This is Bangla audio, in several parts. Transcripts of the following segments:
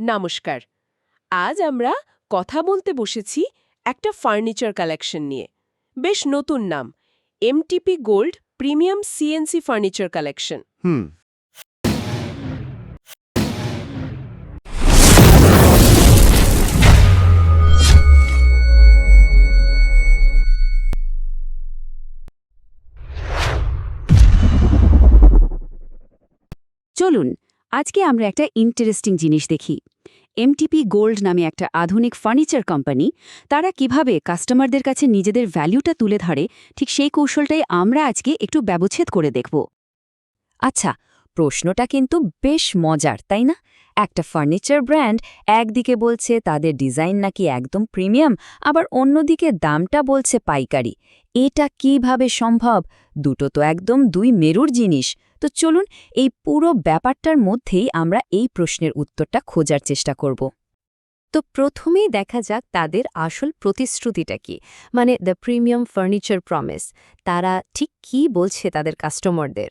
নমস্কার। আজ আমরা কথা বলতে বসেছি একটা ফার্নিচার কালেকশন নিয়ে। বেশ নতুন নাম MTP gold premium CNC furniture collection হুম। চলুন আজকে আমরা একটা ইন্টারেস্টিং জিনিস দেখি। এমটিপি গোল্ড নামে একটা আধুনিক ফার্নিচার কোম্পানি তারা কীভাবে কাস্টমারদের কাছে নিজেদের ভ্যালুটা তুলে ধরে, ঠিক সেই কৌশলটাই আমরা আজকে একটু ব্যবচ্ছেদ করে দেখব। আচ্ছা প্রশ্নটা কিন্তু বেশ মজার, তাই না? একটা ফার্নিচার ব্র্যান্ড একদিকে বলছে তাদের ডিজাইন নাকি একদম প্রিমিয়াম আবার অন্যদিকে দামটা বলছে পাইকারি। এটা কীভাবে সম্ভব? দুটো তো একদম দুই মেরুর জিনিস। তো চলুন এই পুরো ব্যাপারটার মধ্যেই আমরা এই প্রশ্নের উত্তরটা খোঁজার চেষ্টা করব। তো প্রথমেই দেখা যাক তাদের আসল প্রতিশ্রুতিটা কি। মানে দ্য প্রিমিয়াম ফার্নিচার প্রমিস তারা ঠিক কি বলছে তাদের কাস্টমারদের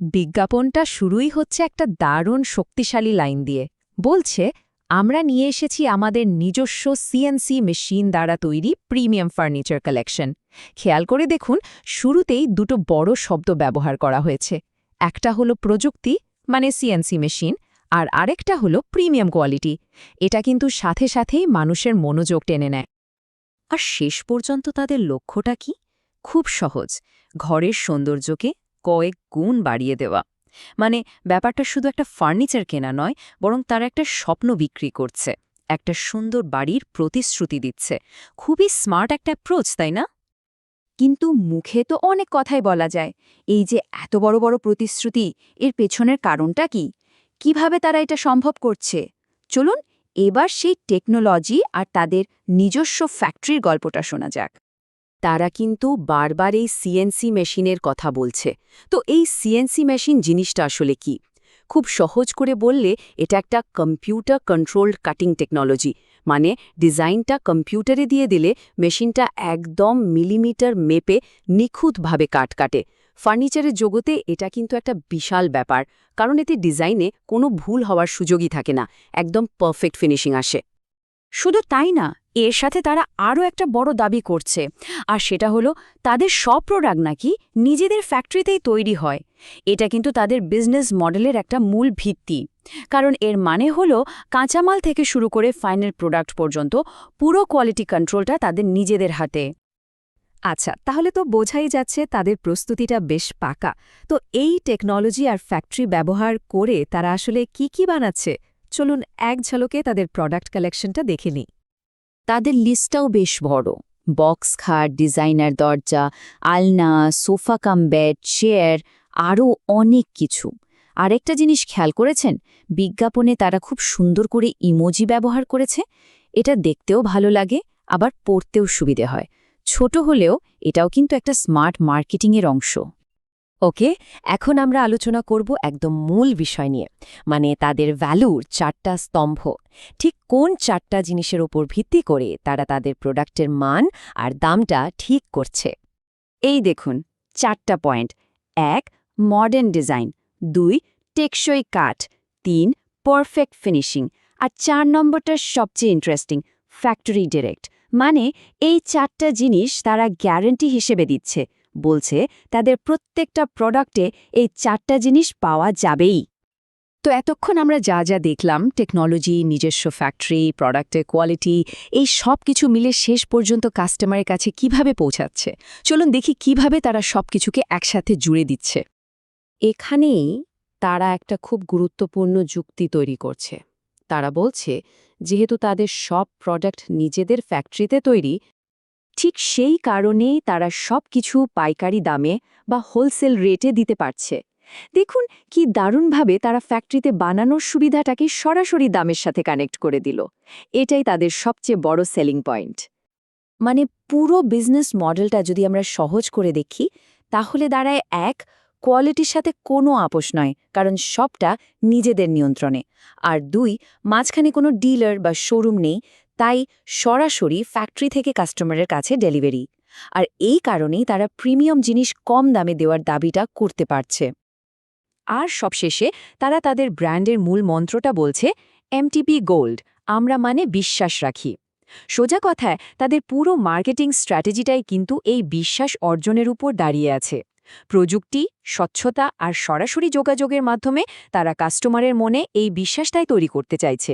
বিজ্ঞাপনটা শুরুই হচ্ছে একটা দারুণ শক্তিশালী লাইন দিয়ে। বলছে, আমরা নিয়ে এসেছি আমাদের নিজস্ব সিএনসি মেশিন দ্বারা তৈরি প্রিমিয়াম ফার্নিচার কালেকশন খেয়াল করে দেখুন, শুরুতেই দুটো বড় শব্দ ব্যবহার করা হয়েছে। একটা হলো প্রযুক্তি মানে সিএনসি মেশিন আর আরেকটা হলো প্রিমিয়াম কোয়ালিটি এটা কিন্তু সাথে সাথেই মানুষের মনোযোগ টেনে নেয়। আর শেষ পর্যন্ত তাদের লক্ষ্যটা কি? খুব সহজ। ঘরের সৌন্দর্যকে কয়েক গুণ বাড়িয়ে দেওয়া। মানে ব্যাপারটা শুধু একটা ফার্নিচার কেনা নয়, বরং তারা একটা স্বপ্ন বিক্রি করছে। একটা সুন্দর বাড়ির প্রতিশ্রুতি দিচ্ছে। খুবই স্মার্ট একটা অ্যাপ্রোচ তাই না? কিন্তু মুখে তো অনেক কথাই বলা যায়। এই যে এত বড় বড় প্রতিশ্রুতি, এর পেছনের কারণটা কি? কীভাবে তারা এটা সম্ভব করছে? চলুন এবার সেই টেকনোলজি আর তাদের নিজস্ব ফ্যাক্টরির গল্পটা শোনা যাক। তারা কিন্তু বারবার এই সিএনসি মেশিনের কথা বলছে। তো এই সিএনসি মেশিন জিনিসটা আসলে কি? খুব সহজ করে বললে এটা একটা কম্পিউটার কন্ট্রোলড কাটিং টেকনোলজি। মানে ডিজাইনটা কম্পিউটারে দিয়ে দিলে মেশিনটা একদম মিলিমিটার মেপে নিখুঁতভাবে কাট কাটে। ফার্নিচারের জগতে এটা কিন্তু একটা বিশাল ব্যাপার, কারণ এতে ডিজাইনে কোনো ভুল হওয়ার সুযোগই থাকে না, একদম পারফেক্ট ফিনিশিং আসে। শুধু তাই না, এর সাথে তারা আরও একটা বড় দাবি করছে, আর সেটা হলো, তাদের সব প্রোডাক্ট নাকি নিজেদের ফ্যাক্টরিতেই তৈরি হয়। এটা কিন্তু তাদের বিজনেস মডেলের একটা মূল ভিত্তি। কারণ এর মানে হলো কাঁচামাল থেকে শুরু করে ফাইনাল প্রোডাক্ট পর্যন্ত পুরো কোয়ালিটি কন্ট্রোলটা তাদের নিজেদের হাতে। আচ্ছা তাহলে তো বোঝাই যাচ্ছে তাদের প্রস্তুতিটা বেশ পাকা। তো এই টেকনোলজি আর ফ্যাক্টরি ব্যবহার করে তারা আসলে কি কি বানাচ্ছে? চলুন এক ঝলকে তাদের প্রোডাক্ট কালেকশনটা দেখে নিই। তাদের লিস্টটাও বেশ বড়। বক্স খাট ডিজাইনার দরজা, আলনা সোফা কাম বেড চেয়ার আরও অনেক কিছু। আরেকটা জিনিস খেয়াল করেছেন? বিজ্ঞাপনে তারা খুব সুন্দর করে ইমোজি ব্যবহার করেছে। এটা দেখতেও ভালো লাগে, আবার পড়তেও সুবিধে হয়। ছোট হলেও এটাও কিন্তু একটা স্মার্ট মার্কেটিংয়ের অংশ। ওকে, এখন আমরা আলোচনা করব একদম মূল বিষয় নিয়ে মানে তাদের ভ্যালুর চারটা স্তম্ভ। ঠিক কোন চারটা জিনিসের ওপর ভিত্তি করে তারা তাদের প্রোডাক্টের মান আর দামটা ঠিক করছে? এই দেখুন, চারটা পয়েন্ট। এক মডার্ন ডিজাইন দুই, টেকসই কাঠ, তিন পারফেক্ট ফিনিশিং আর চার নম্বরটা সবচেয়ে ইন্টারেস্টিং ফ্যাক্টরি ডিরেক্ট মানে এই চারটা জিনিস তারা গ্যারেন্টি হিসেবে দিচ্ছে। বলছে তাদের প্রত্যেকটা প্রোডাক্টে এই চারটা জিনিস পাওয়া যাবেই। তো এতক্ষণ আমরা যা যা দেখলাম টেকনোলজি নিজস্ব ফ্যাক্টরি প্রোডাক্টের কোয়ালিটি এই সব কিছু মিলে শেষ পর্যন্ত কাস্টমারের কাছে কীভাবে পৌঁছাচ্ছে? চলুন দেখি কীভাবে তারা সব কিছুকে একসাথে জুড়ে দিচ্ছে। এখানেই তারা একটা খুব গুরুত্বপূর্ণ যুক্তি তৈরি করছে। তারা বলছে, যেহেতু তাদের সব প্রোডাক্ট নিজেদের ফ্যাক্টরিতে তৈরি, ঠিক সেই কারণেই তারা সব কিছু পাইকারি দামে বা হোলসেল রেটে দিতে পারছে। দেখুন কি দারুণভাবে তারা ফ্যাক্টরিতে বানানোর সুবিধাটাকে সরাসরি দামের সাথে কানেক্ট করে দিল। এটাই তাদের সবচেয়ে বড় সেলিং পয়েন্ট মানে পুরো বিজনেস মডেলটা যদি আমরা সহজ করে দেখি, তাহলে দাঁড়ায় এক কোয়ালিটির সাথে কোনো আপোষ নয়, কারণ সবটা নিজেদের নিয়ন্ত্রণে। আর দুই, মাঝখানে কোনো ডিলার বা শোরুম নেই, তাই সরাসরি ফ্যাক্টরি থেকে কাস্টমারের কাছে ডেলিভারি। আর এই কারণেই তারা প্রিমিয়াম জিনিস কম দামে দেওয়ার দাবিটা করতে পারছে। আর সবশেষে, তারা তাদের ব্র্যান্ডের মূল মন্ত্রটা বলছে, এমটিপি গোল্ড, আমরা মানে বিশ্বাস রাখি। সোজা কথায়, তাদের পুরো মার্কেটিং স্ট্র্যাটেজিটাই কিন্তু এই বিশ্বাস অর্জনের উপর দাঁড়িয়ে আছে। প্রযুক্তি, স্বচ্ছতা আর সরাসরি যোগাযোগের মাধ্যমে তারা কাস্টমারের মনে এই বিশ্বাসটাই তৈরি করতে চাইছে